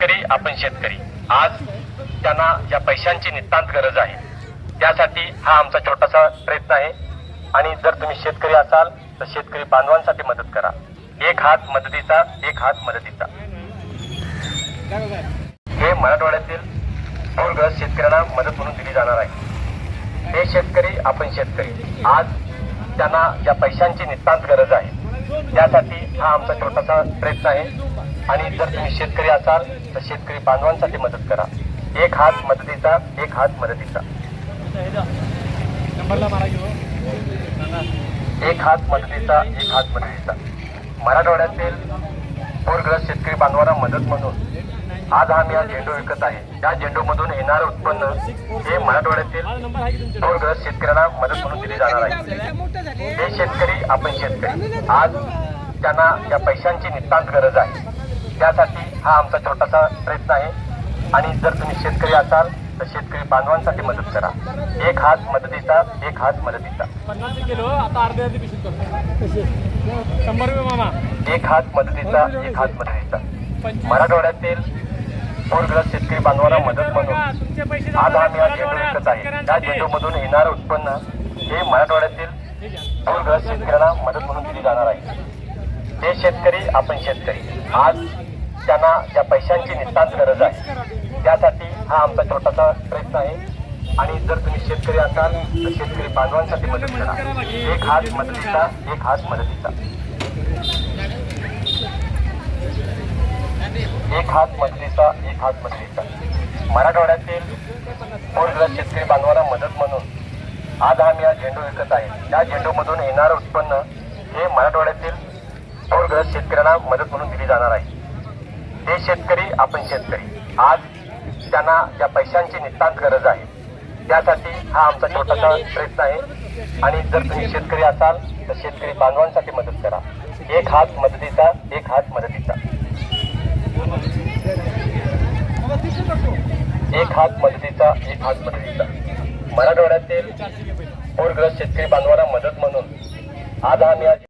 शेतकरी आपण शेतकरी. आज त्यांना या पैशांची नितांत गरज आहे. त्यासाठी हा आमचा छोटासा प्रयत्न आहे. आणि जर तुम्ही शेतकरी असाल तर शेतकरी बांधवांसाठी मदत करा. एक हात मदतीचा एक हात मदतीचा. हे मराठवाड्यातील पूरग्रस्त शेतकऱ्यांना मदत म्हणून दिली जाणार आहे. हे शेतकरी आपण शेतकरी. आज त्यांना या पैशांची नितांत गरज आहे. त्यासाठी हा आमचा छोटासा प्रयत्न आहे. आणि जर तुम्ही शेतकरी असाल तर शेतकरी बांधवांसाठी मदत करा. एक हात मदतीचा एक हात मदतीचा. एक हात मदतीचा एक हात मदतीचा. मराठवाड्यातील पूरग्रस्त शेतकरी बांधवांना मदत म्हणून आज आम्ही हा झेंडू विकत आहे. त्या झेंडूमधून येणारं उत्पन्न हे मराठवाड्यातील पूरग्रस्त शेतकऱ्यांना मदत म्हणून दिली जाणार आहे. हे शेतकरी आपण शेतकरी. आज त्यांना या पैशांची नितांत गरज आहे. त्यासाठी हा आमचा छोटासा प्रयत्न आहे. आणि जर तुम्ही शेतकरी असाल तर शेतकरी बांधवांसाठी मदत करा. एक हात मदतीचा एक हात मदतीचा. एक हात मदतीचा एक हात मदतीचा. मराठवाड्यातील पूरग्रस्त शेतकरी बांधवांना मदत म्हणून आज आम्ही हा झेंडू विकत आहे. त्या झेंडूमधून येणारं उत्पन्न हे मराठवाड्यातील पूरग्रस्त शेतकऱ्यांना मदत म्हणून दिली जाणार आहे. हे शेतकरी आपण शेतकरी. आज त्यांना या पैशांची नितांत गरज आहे. त्यासाठी हा आमचा छोटासा प्रयत्न आहे. आणि जर तुम्ही शेतकरी असाल तर शेतकरी बांधवांसाठी मदत करा. एक हात मदतीचा एक हात मदतीचा. एक हात मदतीचा एक हात मदतीचा. मराठवाड्यातील पूरग्रस्त शेतकरी बांधवांना मदत म्हणून आज आम्ही हा झेंडू विकत आहे. त्या झेंडूमधून येणारं उत्पन्न हे मराठवाड्यातील पूरग्रस्त शेतकऱ्यांना मदत म्हणून दिली जाणार आहे. हे शेतकरी आपण शेतकरी. आज त्यांना ज्या पैशांची नितांत गरज आहे. त्यासाठी हा आमचा छोटासा प्रयत्न आहे. आणि जर तुम्ही शेतकरी असाल तर शेतकरी बांधवांसाठी मदत करा. एक हात मदतीचा एक हात मदतीचा. एक हात मदतीचा एक हात मदतीचा. मराठवाड्यातील पूरग्रस्त शेतकरी बांधवांना मदत म्हणून आज आम्ही आज